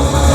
Oh,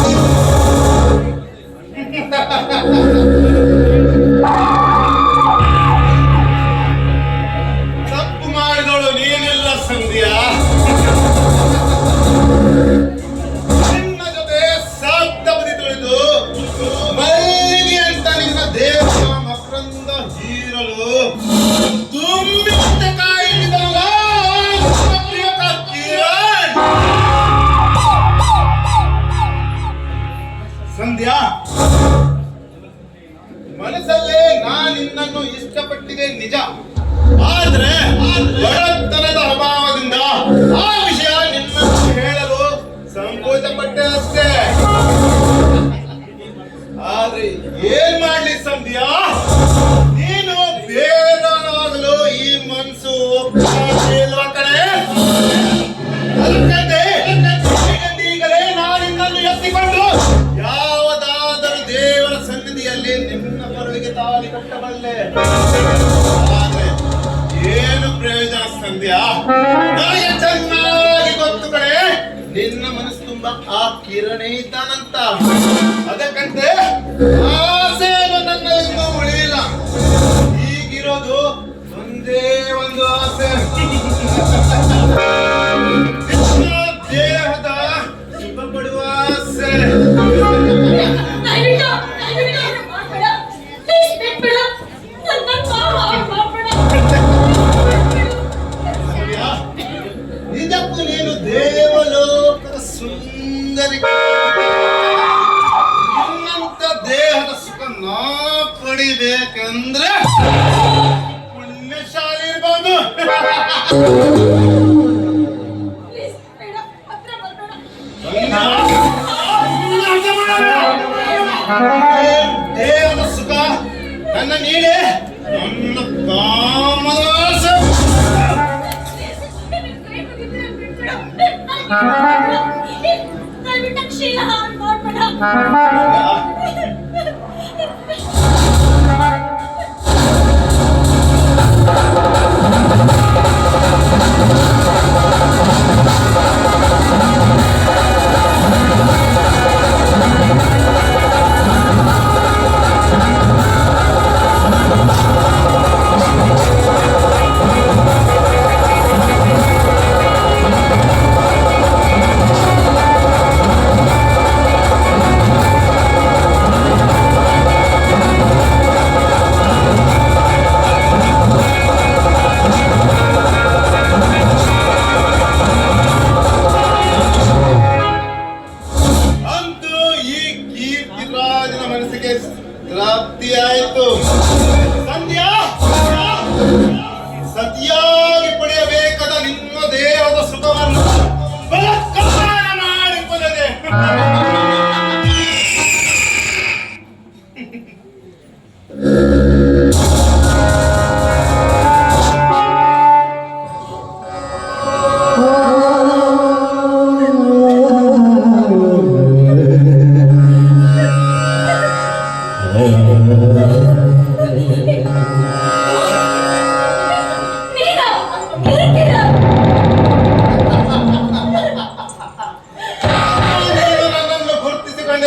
ಮಗನೇ ಇದ್ದಾನಂತ. ಅದಕ್ಕಂತೆ ಆಸೆಯನ್ನು ನನ್ನ ಉಳಿಯಿಲ್ಲ. ಈಗಿರೋದು ಒಂದೇ ಒಂದು ಆಸೆ. ದೇಹದ ಪಡುವ ಆಸೆ. ನಿಜಕ್ಕೂ ನೀನು ದೇವಲೋಕದ ಸುಂದರಿ. ಹೊಡಿಬೇಕಂದ್ರೆ ಪುಣ್ಯಶಾಲಿ ಇರ್ಬೋದು. ದೇವರ ಸುಖ ನನ್ನ ನೀಡೆ ನನ್ನ ಕಾಮದಾಸ. ಕ್ಷೀಲ ಮಾಡ್ಬೇಡ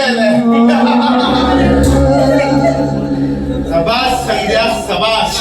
मिळालं सबास संध्या सबास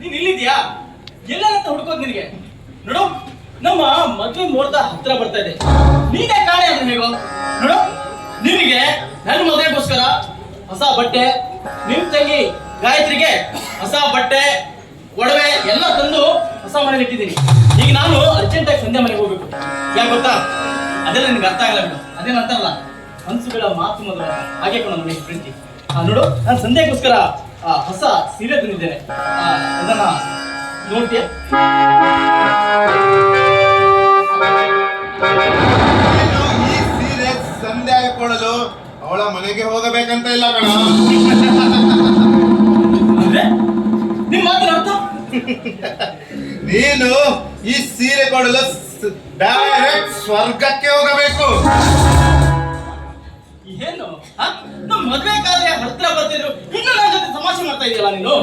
ನೀನ್ ಇಲ್ಲಿದ್ಯಾ? ಎಲ್ಲಂತ ಹುಡ್ಕೋದ್ ನಿನಗೆ? ನೋಡು, ನಮ್ಮ ಮದುವೆ ಮುಹೂರ್ತ ಹತ್ರ ಬರ್ತಾ ಇದೆ. ನೀನೇ ಕಾಣೆ ಅಂದ್ರೆ ಹೇಗೋ ನೋಡು, ನಿನಗೆ ನನ್ನ ಮದುವೆಗೋಸ್ಕರ ಹೊಸ ಬಟ್ಟೆ, ನಿಮ್ ತಂಗಿ ಗಾಯತ್ರಿಗೆ ಹೊಸ ಬಟ್ಟೆ, ಒಡವೆ ಎಲ್ಲ ತಂದು ಹೊಸ ಮನೇಲಿ ಇಟ್ಟಿದ್ದೀನಿ. ಈಗ ನಾನು ಅರ್ಜೆಂಟ್ ಆಗಿ ಸಂಧ್ಯಾ ಮನೆಗೆ ಹೋಗ್ಬೇಕು. ಯಾಕೆ ಗೊತ್ತಾ? ಅದೆಲ್ಲ ನಿನ್ಗೆ ಅರ್ಥ ಆಗಲ್ಲ ಬಿಡು. ಅದೇನು ಅಂತಾರಲ್ಲ ಮನ್ಸುಗಳ ಮಾತು ಮೊದಲ ಹಾಗೆ ನನಗೆ ಫ್ರೆಂಡ್ಸ್ಗೆ ಪ್ರೀತಿ ಆ ನೋಡು ನಾನು ಸಂಧ್ಯಾಗೋಸ್ಕರ ಆ, ಹೊಸ ಸೀರೆ ತಂದಿದ್ದೇನೆ. ಅದನ್ನ ನೋಡ್ತೀಯ? ಈ ಸೀರೆ ಸಂಧ್ಯಾ ಕೊಡಲು ಅವಳ ಮನೆಗೆ ಹೋಗಬೇಕಂತ ಇಲ್ಲ ಕಣ. ಅಂದ್ರೆ? ನಿಮ್ ಮಾತಿನ ಅರ್ಥ? ನೀನು ಈ ಸೀರೆ ಕೊಡಲು ಡೈರೆಕ್ಟ್ ಸ್ವರ್ಗಕ್ಕೆ ಹೋಗಬೇಕು. ಏನು? ನಮ್ಮ ಮದುವೆ ಕಾರ್ಯ ಹತ್ರ ಬರ್ತಿದ್ರು ಇನ್ನು ನನ್ನ ಜೊತೆ ತಮಾಷೆ ಮಾಡ್ತಾ ಇದೆಯಲ್ಲ ನೀನು?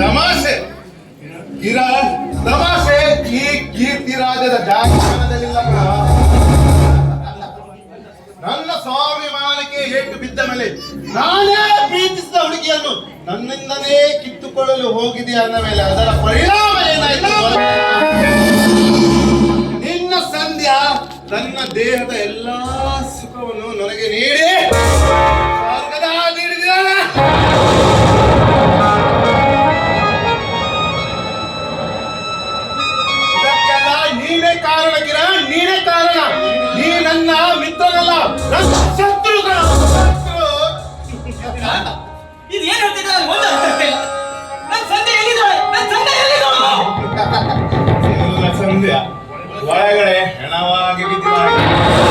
ತಮಾಷೆ. ಕಿರಣ್ ತಮಾಷೆ. ಈ ಕೀರ್ತಿ ರಾಜದ ಜಾಗರಣದಲ್ಲಿಲ್ಲ ಕಣ. ನನ್ನ ಸ್ವಾಭಿಮಾನಕ್ಕೆ ಏಟು ಬಿದ್ದ ಮೇಲೆ ನಾನೇ ಪ್ರೀತಿಸಿದ ಹುಡುಗಿಯನ್ನು ನನ್ನಿಂದನೇ ಕಿತ್ತುಕೊಳ್ಳಲು ಹೋಗಿದೆ ಅಂದ ಮೇಲೆ ಅದರ ಪರಿಣಾಮ ಏನಾಯ್ತು? ನಿನ್ನ ಸಂಧ್ಯಾ ನನ್ನ ದೇಹದ ಎಲ್ಲಾ ಸುಖವನ್ನು ನನಗೆ ನೀಡಿ. ನೀನೇ ಕಾರಣ ಕಿರಣ್ ನೀನೇ ಕಾರಣ. ನನ್ನ ಶತ್ರು ಇದು ಏನ್ ಹೇಳ್ತಿದ್ರೆ ನಾನು ಒಂದು ಅರ್ಥ ಆಗ್ತಾ ಇಲ್ಲ ನನ್ ಸಂಧ್ಯೆ ಎಲ್ಲಿದ್ದಾಳೆ ನನ್ನ ಸಂದೆ ಎಲ್ಲಿದ್ದಾಳು ಎಲ್ಲ ಸಂಧ್ಯಾ ಒಳಗಡೆ ಹೆಣವಾಗಿ ಬಿದ್ದಿದ್ದಾಳೆ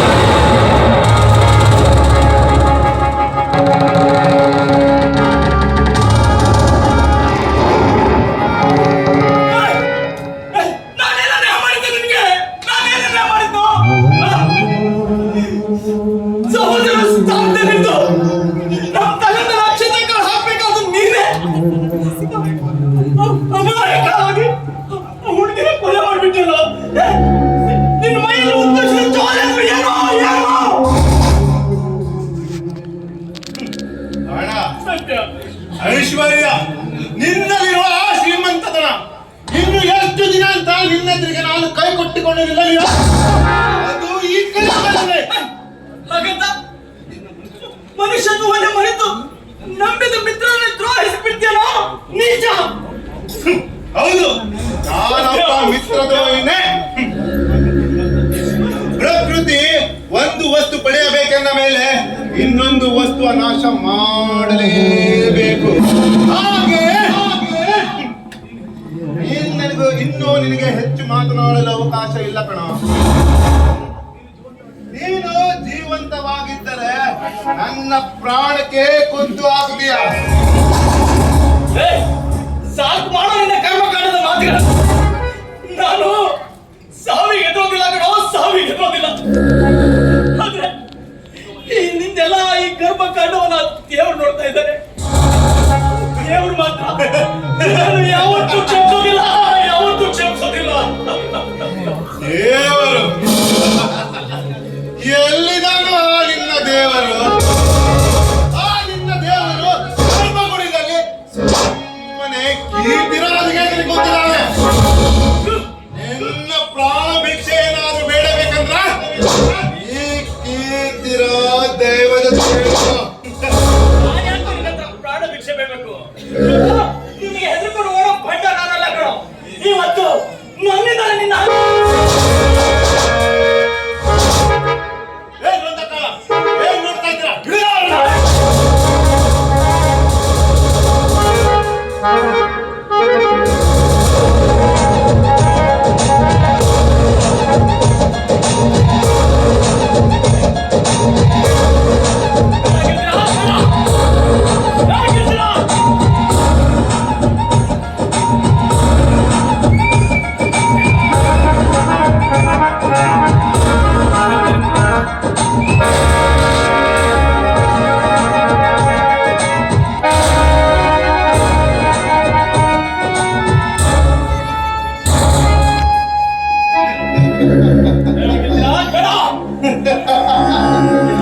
ಐಶ್ವರ್ಯ ನಿನ್ನಲ್ಲಿರುವ ಆ ಶ್ರೀಮಂತತನ ಇನ್ನು ಎಷ್ಟು ದಿನ ಅಂತ ನಿನ್ನೆದುರಿಗೆ ನಾನು ಕೈ ಕೊಟ್ಟಿಕೊಂಡಿರಲಿಲ್ಲ. ನೀನು? ಅದು ಈ ಕಲಿಯುಗದಲ್ಲೇ. ಹಾಗಂತ ಮನುಷ್ಯತ್ವವನ್ನೇ ಮರೆತು ನಂಬಿದ ಮಿತ್ರರನ್ನು ದ್ರೋಹಿಸಿ ಬಿಡ್ತೀಯಲ್ಲ? ನಿಜ ಹೌದು. ನಾನೊಬ್ಬ ಮಿತ್ರದ್ರೋಹಿನೇ ಪ್ರಕೃತಿ ಒಂದು ವಸ್ತು ಪಡೆಯಬೇಕೆಂದ ಮೇಲೆ ಇನ್ನೊಂದು ವಸ್ತುವ ನಾಶ ಮಾಡಲೇಬೇಕು ಹಾಗೆ ಇನ್ನೂ ನಿನಗೆ ಹೆಚ್ಚು ಮಾತನಾಡಲು ಅವಕಾಶ ಇಲ್ಲ ಕಣ. ನೀನು ಜೀವಂತವಾಗಿದ್ದರೆ ನನ್ನ ಪ್ರಾಣಕ್ಕೆ ಕುತ್ತು ಹಾಕುತ್ತೀಯ